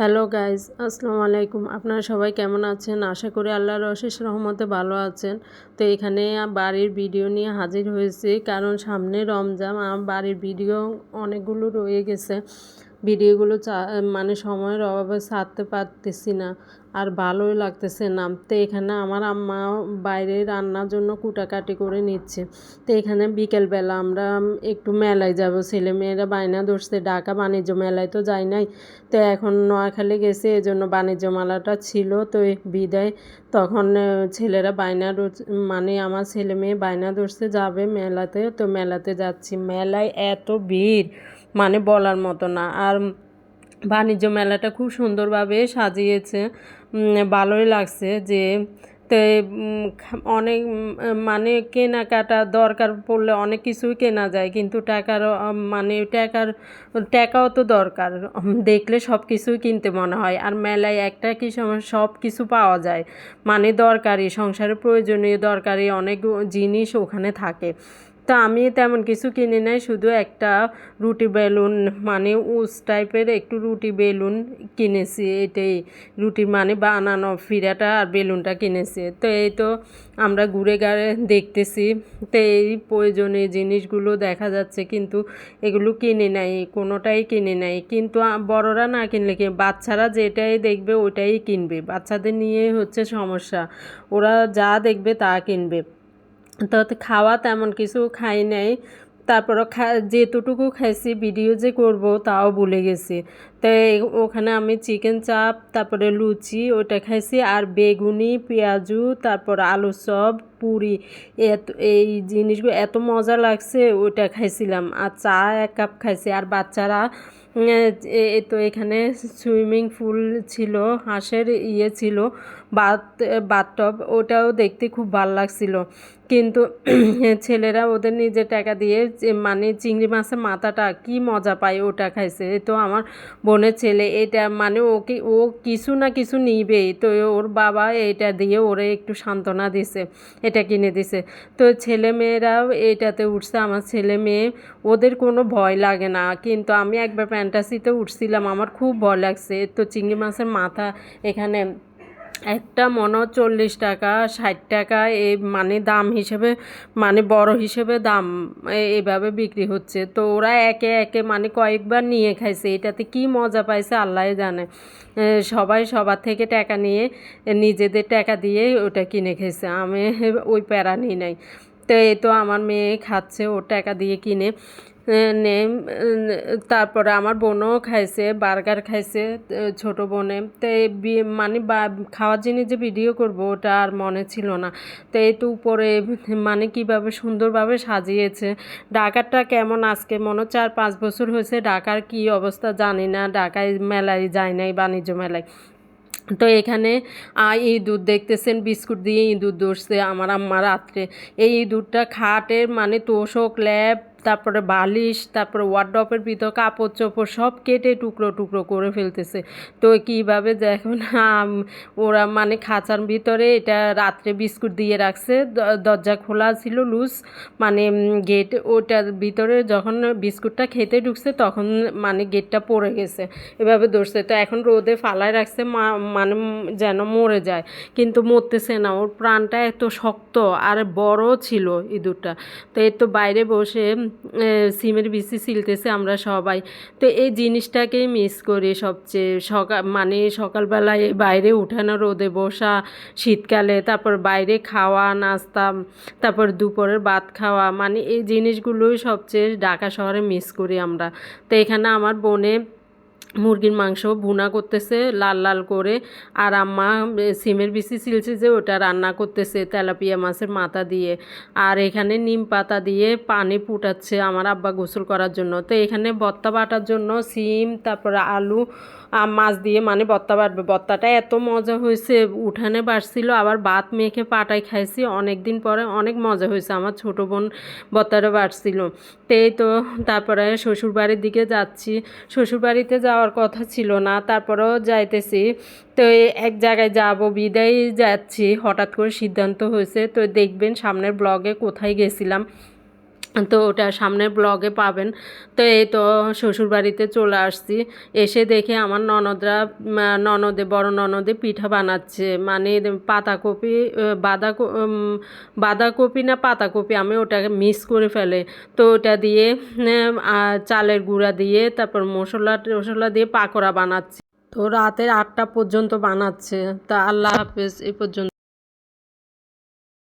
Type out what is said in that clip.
Hello guys আসসালামু আলাইকুম। আপনারা সবাই কেমন আছেন? আশা করি আল্লাহর অশেষ রহমতে ভালো আছেন। তো এখানে বাড়ির ভিডিও নিয়ে হাজির হয়েছি, কারণ সামনে রমজান আমার বাড়ির ভিডিও অনেকগুলো রয়ে গেছে। ভিডিওগুলো মানে সময়ের অভাবে ছাড়তে পারতেছি না। আর ভালোই লাগতেছে না তো এখানে আমার আম্মা বাইরে রান্নার জন্য কুটাকাটি করে নিচ্ছে। তো এখানে বিকেলবেলা আমরা একটু মেলায় যাব। ছেলে মেয়েরা বায়না ধরছে। ঢাকা বাণিজ্য মেলায় তো যাই নাই। তো এখন নোয়াখালী গেছে, এজন্য বাণিজ্য মেলাটা ছিল। তো বিদায় তখন ছেলেরা বায়না মানে আমার ছেলে মেয়ে বায়না ধরছে, যাবে মেলাতে। তো মেলাতে যাচ্ছি। মেলায় এত ভিড়। মানে বলার মতো না। আর বাণিজ্য মেলাটা খুব সুন্দরভাবে সাজিয়েছে। ভালোই লাগছে যে তো অনেক মানে কেনাকাটা দরকার পড়লে অনেক কিছুই কেনা যায়, কিন্তু টাকার মানে টাকার, টাকাও তো দরকার। দেখলে সব কিছুই কিনতে মনে হয়। আর মেলায় একটা কি সব কিছু পাওয়া যায়। মানে দরকারি, সংসারের প্রয়োজনীয় দরকারি অনেক জিনিস ওখানে থাকে। তো আমি তেমন কিছু কিনে নাই, শুধু একটা রুটি বেলুন মানে উস টাইপের একটু রুটি বেলুন কিনেছি, এটাই রুটি মানে বানানো ফিরাটা আর বেলুনটা কিনেছি। তো এই তো আমরা ঘুরে গাড়ে দেখতেছি, তো এই প্রয়োজনীয় জিনিসগুলো দেখা যাচ্ছে, কিন্তু এগুলো কিনে নাই, কোনোটাই কিনে নাই। কিন্তু বড়রা না কিনলে কি, বাচ্চারা যেটাই দেখবে ওইটাই কিনবে, বাচ্চাদের নিয়ে হচ্ছে সমস্যা। ওরা যা দেখবে তা কিনবে। তো খাওয়া তেমন কিছু খাই নাই। তারপরও খা, যেতটুকু খাইছি, ভিডিও যে করব তাও ভুলে গেছি। তো ওখানে আমি চিকেন চাপ, তারপরে লুচি ওটা খাইছি, আর বেগুনি, পেঁয়াজু, তারপর আলু চপ, পুরি, এত, এই জিনিসগুলো এত মজা লাগছে, ওইটা খাইছিলাম। আর চা এক কাপ খাইছি, আর বাচ্চারা তো এখানে সুইমিং পুল ছিল, হাঁসের ইয়ে ছিল বাথ বাথটব ওটাও দেখতে খুব ভালো লাগছিল। কিন্তু ছেলেরা ওদের নিজের টাকা দিয়ে মানে চিংড়ি মাছের মাথাটা কি মজা পায় ওটা খাইছে। তো আমার বোনের ছেলে, এটা মানে ওকে, ও কিছু না কিছু নিবেই তো ওর বাবা এটা দিয়ে ওরে একটু সান্ত্বনা দিছে, এটা কিনে দিছে। তো ছেলে মেয়েরাও এটাতে উঠছে। আমার ছেলে মেয়ে, ওদের কোনো ভয় লাগে না। কিন্তু আমি একবার ফ্যান্টাসিতে উঠছিলাম, আমার খুব ভয় লাগছে। তো চিংড়ি মাছের মাথা এখানে একটা মনে চল্লিশ টাকা, ষাট টাকা এই মানে দাম হিসেবে মানে বড় হিসেবে দাম এভাবে বিক্রি হচ্ছে। তো ওরা একে একে মানে কয়েকবার নিয়ে খাইছে। এটাতে কি মজা পাইছে আল্লাহ জানে। সবাই সবার থেকে টাকা নিয়ে নিজেদের টাকা দিয়ে ওটা কিনে খেয়েছে আমি ওই প্যারা নিই নাই। তো এই তো আমার মেয়ে খাচ্ছে ও টাকা দিয়ে কিনে নে তারপরে আমার বোনও খাইছে, বার্গার খাইছে ছোট বোনে। তো মানে খাওয়ার জিনিস যে ভিডিও করব, ওটা আর মনে ছিল না। তো এই তো উপরে মানে কীভাবে সুন্দরভাবে সাজিয়েছে। ঢাকারটা কেমন আজকে? মনে চার পাঁচ বছর হয়েছে, ঢাকার কি অবস্থা জানি না। ঢাকায় মেলায় যায় নাই, বাণিজ্য মেলায়। তো এখানে ইঁদুর দেখতেছেন, বিস্কুট দিয়ে ইঁদুর ধরছে আমার আম্মা রাত্রে। এই ইঁদুরটা খাটের মানে তোষক, ল্যাব তারপরে বালিশ, তারপরে ওয়ার্ড্রপের ভিতর কাপড় চোপড় সব কেটে টুকরো টুকরো করে ফেলতেছে। তো কীভাবে দেখুন ওরা মানে খাঁচার ভিতরে এটা রাত্রে বিস্কুট দিয়ে রাখছে। দরজা খোলা ছিল লুজ মানে গেট ওটার ভিতরে যখন বিস্কুটটা খেতে ঢুকছে তখন মানে গেটটা পড়ে গেছে, এভাবে ধরছে। তো এখন রোদে ফালায় রাখছে মানে যেন মরে যায়। কিন্তু মরতেছে না, ওর প্রাণটা এত শক্ত, আর বড় ছিল ইঁদুরটা। তো এর তো বাইরে বসে সিমের বিসি সিলতেছে আমরা সবাই। তো এই জিনিসটাকেই মিস করি সবচেয়ে। সকাল মানে সকালবেলায় বাইরে উঠানো, রোদে বসা, শীতকালে, তারপর বাইরে খাওয়া, নাস্তা, তারপর দুপুরের ভাত খাওয়া মানে এই জিনিসগুলোই সবচেয়ে ঢাকা শহরে মিস করি আমরা। তো এখানে আমার বোনে মুরগির মাংস ভুনা করতেছে, লাল লাল করে। আর আম্মা সিমের বিশি সিলছে যে, ওটা রান্না করতেছে তেলাপিয়া মাছের মাথা দিয়ে। আর এখানে নিম পাতা দিয়ে পানি ফুটাচ্ছে আমার আব্বা গোসল করার জন্য। তো এখানে বত্তা বাটার জন্য সিম, তারপরে আলু মাছ দিয়ে মানে বত্তা বাটবে। বত্তাটা এত মজা হয়েছে, উঠানে বাড়ছিল, আবার ভাত মেখে পাটায় খাইছি। অনেক দিন পরে অনেক মজা হয়েছে, আমার ছোটো বোন বত্তাটা বাড়ছিল। তে তো তারপরে শ্বশুরবাড়ির দিকে যাচ্ছি। শ্বশুরবাড়িতে যাওয়ার কথা ছিল না, তারপরেও যাইতেছি। তো এক জায়গায় যাব, বিদায় যাচ্ছি। হঠাৎ করে সিদ্ধান্ত হয়েছে, তো দেখবেন সামনের ব্লগে কোথায় গেছিলাম। তো ওটা সামনের ব্লগে পাবেন। তো এই তো শ্বশুরবাড়িতে চলে আসছি। এসে দেখে আমার ননদরা ননদে, বড় ননদে পিঠা বানাচ্ছে। মানে পাতাকপি বাঁধাকপি বাঁধাকপি না পাতাকপি, আমি ওটাকে মিক্স করে ফেলে। তো ওটা দিয়ে চালের গুঁড়া দিয়ে, তারপর মশলা টশলা দিয়ে পাকোড়া বানাচ্ছে। তো রাতের আটটা পর্যন্ত বানাচ্ছে। তা আল্লাহ হাফেজ এই পর্যন্ত।